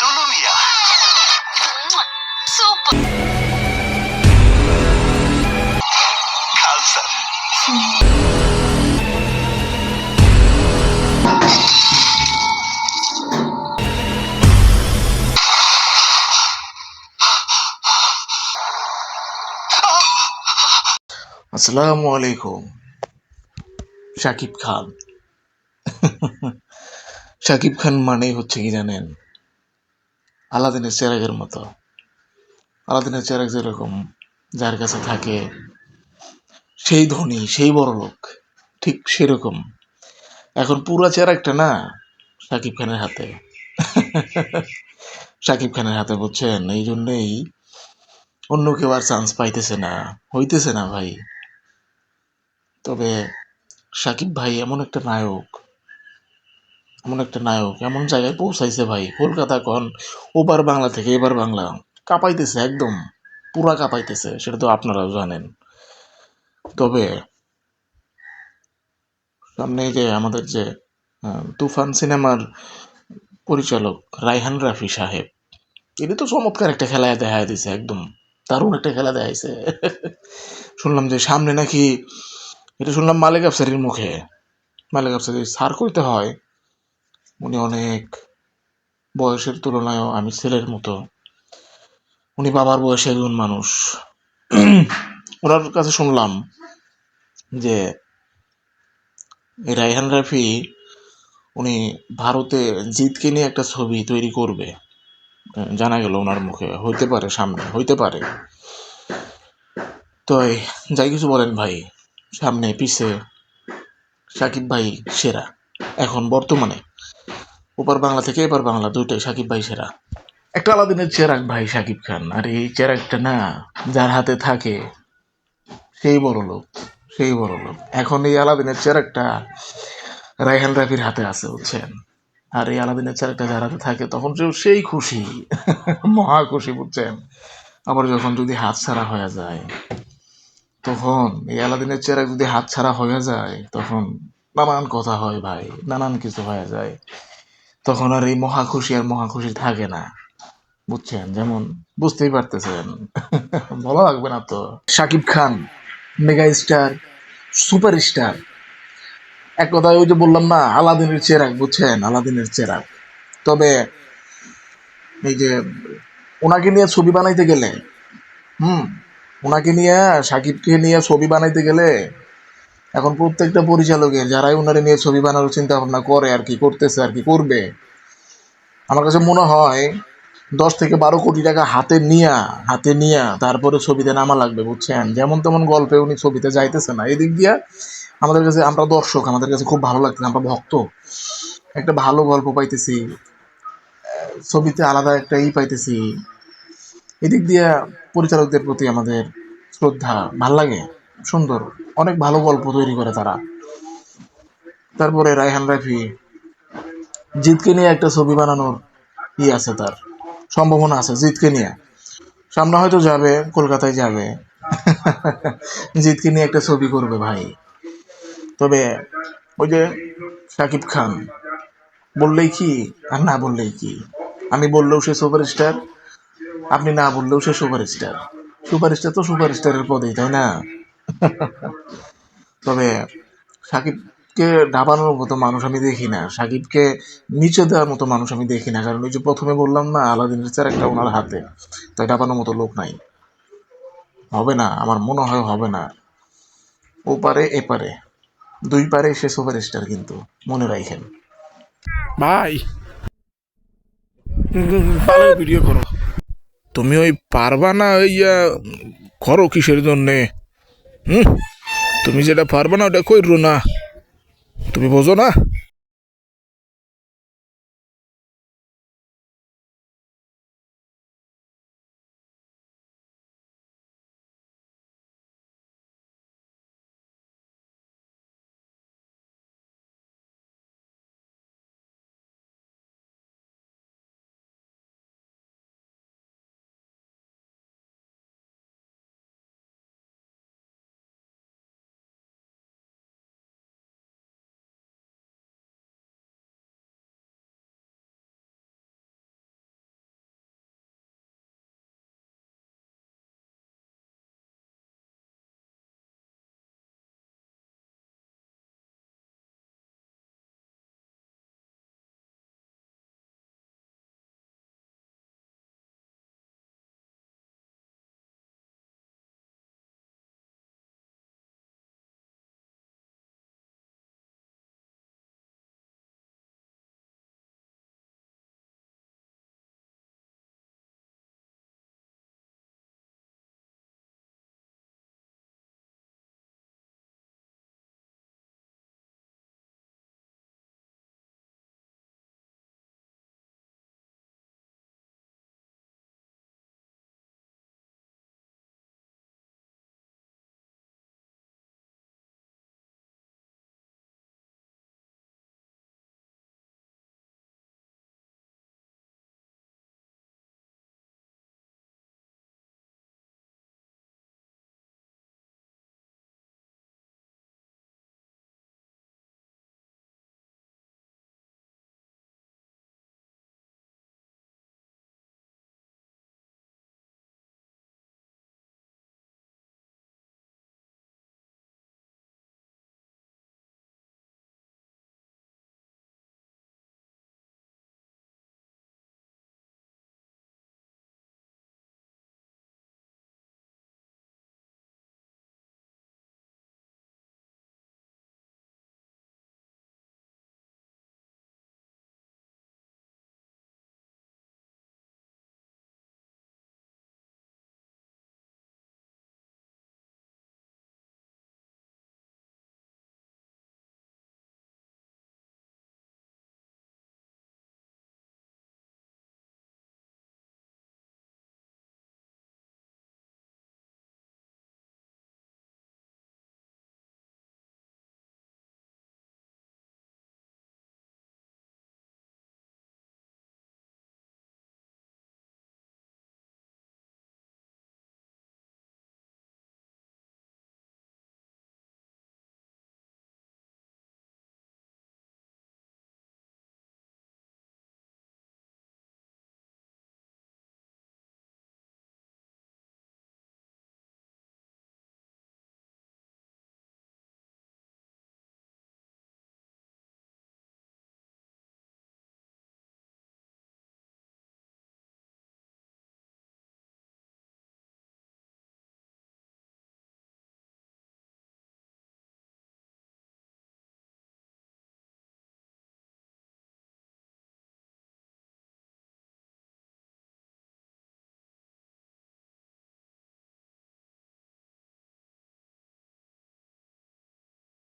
টুলু মিয়া super আসসালামু আলাইকুম শাকিব খান শাকিব খান মানেই হচ্ছে কি জানেন? আলাদিনের চেরাগের মতো। আলাদিনের চেরাগ যেরকম যার কাছে থাকে, সেই ধনী, সেই বড় লোক, ঠিক সেরকম। এখন পুরা চেরাগটা না শাকিব খানের হাতে। শাকিব খানের হাতে, বুঝছেন? এই জন্যেই অন্য কেউ আর চান্স পাইতেছে না, হইতেছে না ভাই। তবে সাকিব ভাই এমন একটা নায়ক এমন একটা নায়ক, এমন জায়গায় পৌঁছাইছে ভাই। কলকাতা কন, ওপার বাংলা থেকে এবার বাংলা। কাঁপাইতেছে একদম, পুরা কাঁপাইতেছে, সেটা তো আপনারাও জানেন। তবে সামনে যে আমাদের যে তুফান সিনেমার পরিচালক রায়হান রাফি সাহেব তিনি তো চমৎকার একটা খেলায় দেখা দিছে, একদম দারুণ একটা খেলা দেখাইছে। শুনলাম যে সামনে নাকি, এটা শুনলাম মালিক আফসারির মুখে। মালিক আফসারি সার করতে হয় উনি অনেক বয়সের তুলনায়ও আমি ছেলের মতো। উনি বাবার বয়সে একজন মানুষ। ওনার কাছে শুনলাম যে রায়হান রাফি উনি ভারতে জিতকে নিয়ে একটা ছবি তৈরি করবে। জানা গেল ওনার মুখে। হইতে পারে সামনে, হইতে পারে। তো যাই কিছু বলেন ভাই। সামনে পিছে সাকিব ভাই সেরা। এখন বর্তমানে ওপার বাংলা থেকে এপার বাংলা দুইটাই, সাকিব ভাই সেরা। একটা আলাদিনের চেরাক ভাই সাকিব খান, আর এই চেরাকটা না, যার হাতে থাকে, সেই বড় লোক, সেই বড় লোক। এখন এই আলাদিনের চেরাকটা রায়হান রাফির হাতে আছে, বুঝছেন? আর এই আলাদিনের চেরাকটা যার হাতে থাকে, তখন সেও সেই খুশি, মহা খুশি, বুঝছেন? আবার যখন যদি হাত ছাড়া হয়ে যায়, তখন এই আলাদিনের চেরাক যদি হাত ছাড়া হয়ে যায়, তখন নানান কথা হয় ভাই, নানান কিছু হয়ে যায়। তখন আর এই মহা খুশি আর মহা খুশি থাকে না। বুঝছেন? যেমন বুঝতেই পারতেছেন। বলা লাগবে না তো? Shakib Khan, mega star, super star. এক কথায় ওই যে বললাম না, আলাদিনের চেরাক বুঝছেন? আলাদিনের চেরাক তবে এই যে ওনাকে নিয়ে ছবি বানাইতে গেলে, হুম? ওনাকে নিয়ে সাকিবকে নিয়ে ছবি বানাইতে গেলে এখন প্রত্যেকটা পরিচালকের যারাই ওনারে নিয়ে ছবি বানানোর চিন্তা ভাবনা করে আর কি করতেছে আর কি করবে, আমার কাছে মনে হয় দশ থেকে বারো কোটি টাকা হাতে নিয়া হাতে নিয়া তারপরে ছবিতে নামা লাগবে, বুঝছেন? যেমন তেমন গল্পে উনি ছবিতে যাইতেছে না। এদিক দিয়া আমাদের কাছে, আমরা দর্শক, আমাদের কাছে খুব ভালো লাগতেছে, আমরা ভক্ত। একটা ভালো গল্প পাইতেছি, ছবিতে আলাদা একটা ই পাইতেছি। এদিক দিয়া পরিচালকদের প্রতি আমাদের শ্রদ্ধা, ভালো লাগে? সুন্দর। অনেক ভালো গল্প তৈরি করে তারা। তারপরে রায়হান রাফি জিতকে নিয়ে একটা ছবি বানানোর ই আছে তার, সম্ভাবনা আছে জিতকে নিয়ে। সামনে হয়তো যাবে, কলকাতায় যাবে। জিতকে নিয়ে একটা ছবি করবে ভাই। তবে ওই যে শাকিব খান, বললেই কি আর না বললেই কি? আমি বললেও সে সুপারস্টার, আপনি না বললেও সে সুপারস্টার। সুপারস্টার তো সুপারস্টারের পদেই, তাই না? তবে সাকিবকে ডাবানোর মতো মানুষ আমি দেখি না। সাকিবকে নিচে দেওয়ার মতো মানুষ আমি দেখি না। কারণ ওই যে প্রথমে বললাম না আলাদিনের চার একটা ওনার হাতে। তাই ডাবানোর মতো লোক নাই। হবে না, আমার মনে হয় হবে না। ও পারে, এ পারে। দুই পারে সে সুপারস্টার কিন্তু, মনে রাখেন। ভাই। ভিডিও করো। তুমি ওই পারবা না ওই করো কিসের জন্যে? হুম? তুমি যেটা পারবা না ওটা কইরো না। তুমি বোঝো না?